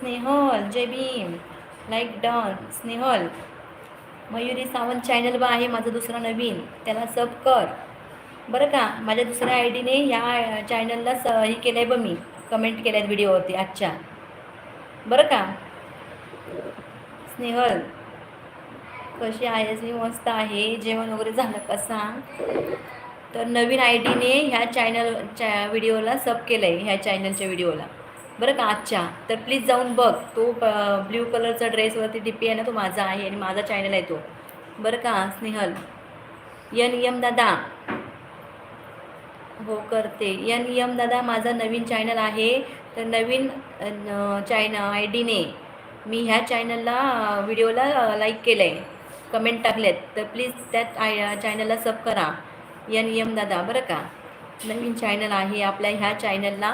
स्नेहल जय Bhim. Like done Snehal. Mayuri Sawant channel बा आहे माझं दुसरं नवीन. त्याला सब कर. बरं का? माझ्या दुसऱ्या आय डीने ह्या चॅनलला स हे केलं आहे बघ मी. कमेंट केल्या आहेत व्हिडिओवरती आजच्या. बरं का? स्नेहल. कशी आहेस? मी मस्त आहे. जेवण वगैरे झालं का सांग? तर नवीन आय डीने ह्या चॅनल च्या व्हिडिओला सब केलं आहे ह्या चॅनलच्या व्हिडिओला बरं का आजच्या? तर प्लीज जाऊन बघ. तो ब्ल्यू कलरचा ड्रेसवरती डी पी आहे ना तो माझा आहे आणि माझा चॅनल आहे तो. बरं का स्नेहल? यन यम दादा? हो करते. यन यम दादा माझा नवीन चॅनल आहे. तर नवीन चॅन आय डीने मी ह्या चॅनलला व्हिडिओला लाईक केलं आहे कमेंट टाकलेत. तर प्लीज त्यात आय चॅनलला सब करा. यन यम दादा बरं का? नवीन चॅनल आहे आपल्या ह्या चॅनलला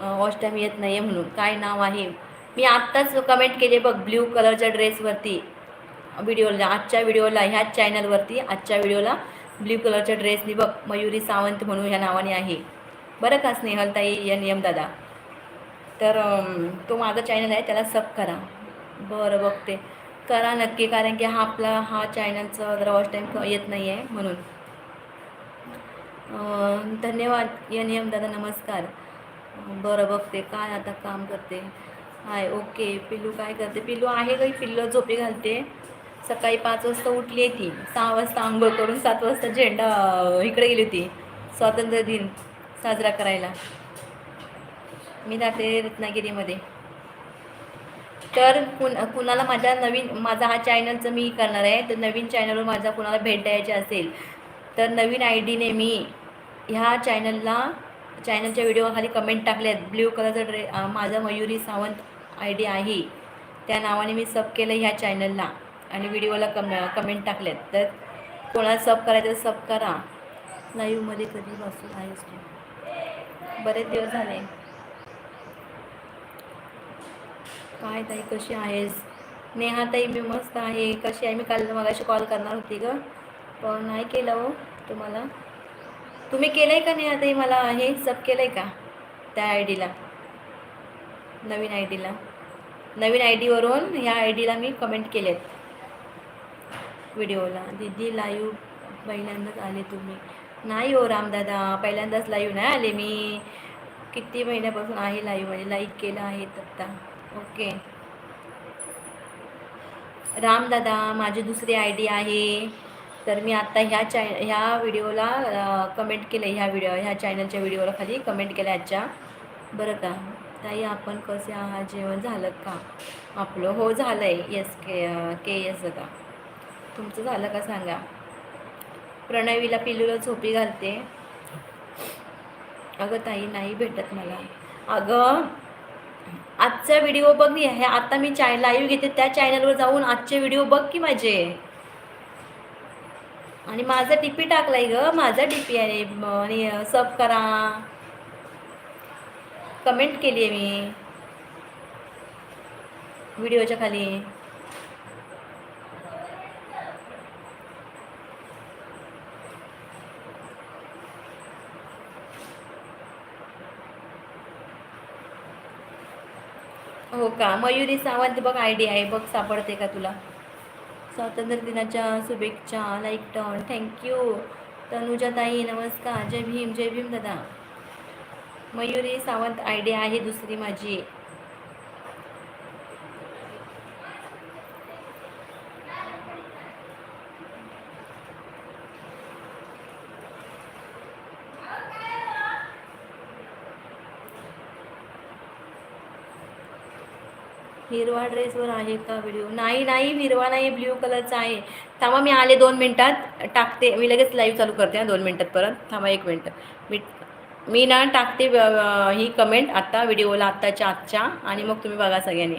वॉश टाईम येत नाही आहे म्हणून. काय नाव आहे? मी आत्ताच कमेंट केले बघ ब्ल्यू कलरच्या ड्रेसवरती व्हिडिओला आजच्या व्हिडिओला ह्याच चॅनलवरती आजच्या व्हिडिओला ब्ल्यू कलरच्या ड्रेसनी बघ मयुरी सावंत म्हणून ह्या नावाने आहे. बरं का स्नेहलताई या नियम दादा? तर तो माझा चॅनल आहे त्याला सब करा. बरं बघते. करा नक्की कारण की हा आपला हा चॅनलचा जरा वॉच टाईम येत नाही आहे म्हणून धन्यवाद. या नियम दादा नमस्कार. बरं बघते काय आता काम करते. हाय ओके पिल्लू काय करते? पिल्लू आहे काही पिल्लू झोपी घालते. सकाळी पाच वाजता उठली आहे ती. सहा वाजता आंघोळ करून सात वाजता झेंडा इकडे गेली होती. स्वातंत्र्य दिन साजरा करायला. मी जाते रत्नागिरीमध्ये. तर कुण कुणाला माझ्या नवीन माझा हा चॅनलचं मी करणार आहे तर नवीन चॅनलवर माझा कुणाला भेट द्यायची असेल तर नवीन आय डीने मी ह्या चॅनलला चॅनलच्या व्हिडिओखाली कमेंट टाकले आहेत ब्ल्यू कलरचा ड्रे माझा मयुरी सावंत आय डी आहे. त्या नावाने मी सब केलं ह्या चॅनलला आणि व्हिडिओला कम कमेंट टाकलेत तर कोणाला सब करायचं तर सब करा. लाईव्हमध्ये कधी बसून आहेस तू? बरेच दिवस झाले. काय ताई कशी आहेस? नेहा ताई मी मस्त आहे. कशी आहे? मी काल मगाशी कॉल करणार होती ग. पण नाही केलं हो तुम्हाला. तुम्ही केलं आहे का नाही ताई मला हे सब केलं आहे का त्या आय डीला? नवीन आय डीला. नवीन आय डीवरून ह्या आय डीला मी कमेंट केले आहेत व्हिडिओला. दीदी लाईव्ह पहिल्यांदाच आले तुम्ही. नाही हो रामदादा पहिल्यांदाच लाईव्ह नाही आले मी. किती महिन्यापासून आहे लाईव्हमध्ये म्हणजे लाईक केलं आहे आत्ता ओके रामदादा माझी दुसरी आय डी आहे. तर मी आत्ता ह्या चॅ ह्या व्हिडिओला कमेंट केलं ह्या व्हिडिओ ह्या चॅनलच्या व्हिडिओला खाली कमेंट केलं आजच्या. बरं का? ताई आपण कसे आहात? जेवण झालं का? आपलं हो झालं आहे येस के के येस का तुमचं झालं का सांगा? प्रणवीला पिल्लूला झोपी घालते. अगं ताई नाही भेटत मला. अगं आजचा व्हिडिओ बघ मी हे आता मी चॅ लाईव्ह घेते. त्या चॅनलवर जाऊन आजचे व्हिडिओ बघ की माझे. आणि माझा टीपी टाकलाय ग माझा टीपी आहे. आणि सब करा. कमेंट केली आहे मी. व्हिडिओच्या खाली. हो का? मयुरी सावंत बघ आयडी आहे. बघ सापडते का तुला? स्वातंत्र्य दिनाच्या शुभेच्छा लाईक टॉन थँक्यू तनुजाताई नमस्कार. जय भीम जय भीम दादा. मयुरी सावंत आयडिया आहे दुसरी माझी. हिरवा ड्रेसवर आहे का व्हिडिओ नाही नाही हिरवा नाही ब्ल्यू कलरचा आहे. थांबा मी आले दोन मिनटात. टाकते. मी लगेच लाईव्ह चालू करते ना दोन मिनटात परत. थांबा एक मिनटं. मी मी ना टाकते ही कमेंट आत्ता व्हिडिओला आत्ताच्या आजच्या. आणि मग तुम्ही बघा सगळ्यांनी.